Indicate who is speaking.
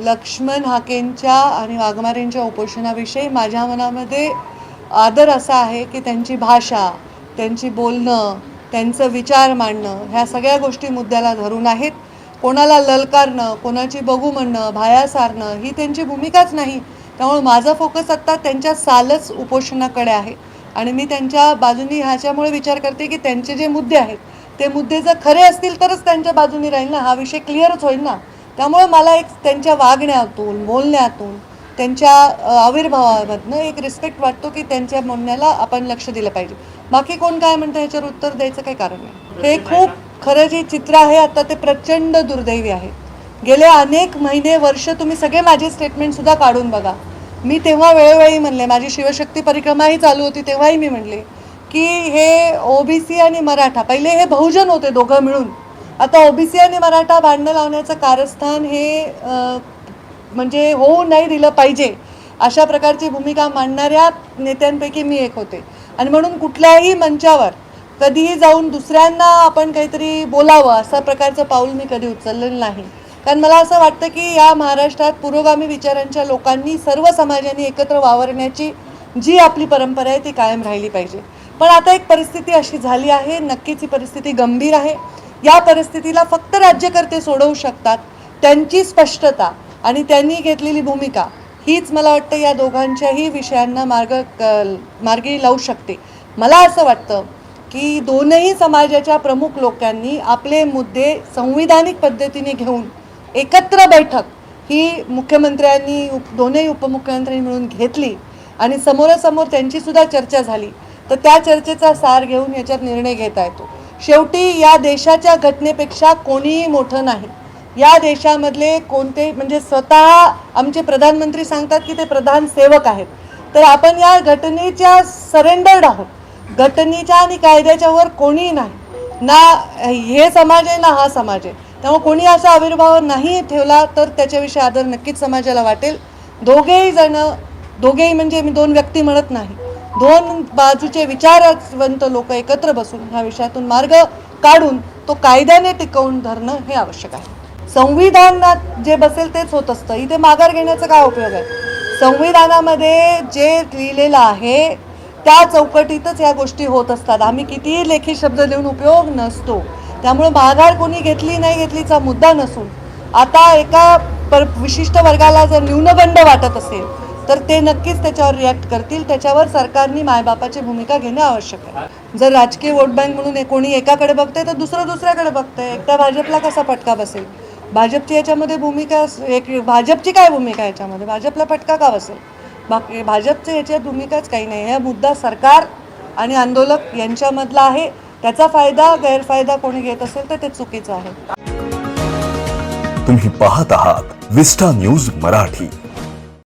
Speaker 1: लक्ष्मण हाकेंच्या आणि वाघमारेंच्या उपोषणाविषयी माझ्या मनामध्ये आदर असा आहे की त्यांची भाषा त्यांची बोलणं त्यांचं विचार मांडणं ह्या सगळ्या गोष्टी मुद्द्याला धरून आहेत. कोणाला ललकारणं कोणाची बघू म्हणणं भाया सारणं ही त्यांची भूमिकाच नाही. त्यामुळे माझा फोकस आत्ता त्यांच्या सालच उपोषणाकडे आहे. आणि मी त्यांच्या बाजूनी ह्याच्यामुळे विचार करते की त्यांचे जे मुद्दे आहेत ते मुद्दे जर खरे असतील तरच त्यांच्या बाजूनी राहील ना? हा विषय क्लिअरच होईल ना? त्यामुळे मला एक त्यांच्या वागण्यातून बोलण्यातून त्यांच्या आविर्भावामधनं एक रिस्पेक्ट वाटतो की त्यांच्या म्हणण्याला आपण लक्ष दिलं पाहिजे. बाकी कोण काय म्हणतं ह्याच्यावर उत्तर द्यायचं काही कारण नाही. हे खूप खरं जे चित्र आहे आता ते प्रचंड दुर्दैवी आहे. गेले अनेक महिने वर्ष तुम्ही सगळे माझे स्टेटमेंटसुद्धा काढून बघा. मी तेव्हा वेळोवेळी म्हणले माझी शिवशक्ती परिक्रमाही चालू होती तेव्हाही मी म्हणले की हे ओबीसी आणि मराठा पहिले हे बहुजन होते दोघं मिळून. आता ओबीसी आणि मराठा भांडणं लावण्याचं कारस्थान हे म्हणजे होऊ नाही दिलं पाहिजे अशा प्रकारची भूमिका मांडणाऱ्या नेत्यांपैकी मी एक होते. आणि म्हणून कुठल्याही मंचावर कधीही जाऊन दुसऱ्यांना आपण काहीतरी बोलावं असा प्रकारचं पाऊल मी कधी उचललेलं नाही. कारण मला असं वाटतं की या महाराष्ट्रात पुरोगामी विचारांच्या लोकांनी सर्व समाजांनी एकत्र वावरण्याची जी आपली परंपरा आहे ती कायम राहिली पाहिजे. पण आता एक परिस्थिती अशी झाली आहे नक्कीच ही परिस्थिती गंभीर आहे. या परिस्थितीला फक्त राज्यकर्ते सोडवू शकतात त्यांची स्पष्टता आणि त्यांनी घेतलेली भूमिका हीच मला वाटतं या दोघांच्याही विषयांना मार्ग क- मार्गी लावू शकते. मला असं वाटतं की दोनही समाजाच्या प्रमुख लोकांनी आपले मुद्दे संविधानिक पद्धतीने घेऊन एकत्र बैठक ही मुख्यमंत्र्यांनी उप दोनही उपमुख्यमंत्र्यांनी मिळून घेतली आणि समोरासमोर त्यांचीसुद्धा चर्चा झाली तर त्या चर्चेचा सार घेऊन याच्यात निर्णय घेता येतो. शेवटी या देशाच्या घटनेपेक्षा कोणीही मोठं नाही. या देशामधले कोणते म्हणजे स्वतः आमचे प्रधानमंत्री सांगतात की ते प्रधान सेवक आहेत. तर आपण या घटनेच्या सरेंडर्ड आहोत. घटनेच्या आणि कायद्याच्या वर कोणीही नाही. ना हे समाज आहे ना हा समाज आहे. त्यामुळे कोणी असा आविर्भाव नाही ठेवला तर त्याच्याविषयी आदर नक्कीच समाजाला वाटेल. दोघेही जण दोघेही म्हणजे मी दोन व्यक्ती म्हणत नाही. दोन बाजूचे विचारवंत लोक एकत्र बसून ह्या विषयातून मार्ग काढून तो कायद्याने टिकवून धरणं हे आवश्यक आहे. संविधानात जे बसेल तेच होत असतं. इथे माघार घेण्याचा काय उपयोग आहे? संविधानामध्ये जे लिहिलेलं आहे त्या चौकटीतच या गोष्टी होत असतात. आम्ही कितीही लेखी शब्द लिहून उपयोग नसतो. त्यामुळे माघार कोणी घेतली नाही घेतलीचा मुद्दा नसून आता एका पर विशिष्ट वर्गाला जर न्यूनगंड वाटत असेल तर ते नक्कीच त्याच्यावर रिॲक्ट करतील. त्याच्यावर सरकारनी मायबापाची भूमिका घेणं आवश्यक आहे. जर राजकीय वोट बँक म्हणून कोणी एकाकडे बघतंय तर दुसरं दुसऱ्याकडे बघतंय. एकटा भाजपला कसा फटका बसेल? भाजपची याच्यामध्ये भूमिका एक भाजपची काय भूमिका याच्यामध्ये? भाजपला फटका का बसेल? बाकी भाजपचं याच्यात भूमिकाच काही नाही. हा मुद्दा सरकार आणि आंदोलक यांच्यामधला आहे. त्याचा फायदा गैरफायदा कोणी घेत असेल तर ते चुकीचं आहे.
Speaker 2: तुम्ही पाहत आहात विस्टा न्यूज मराठी.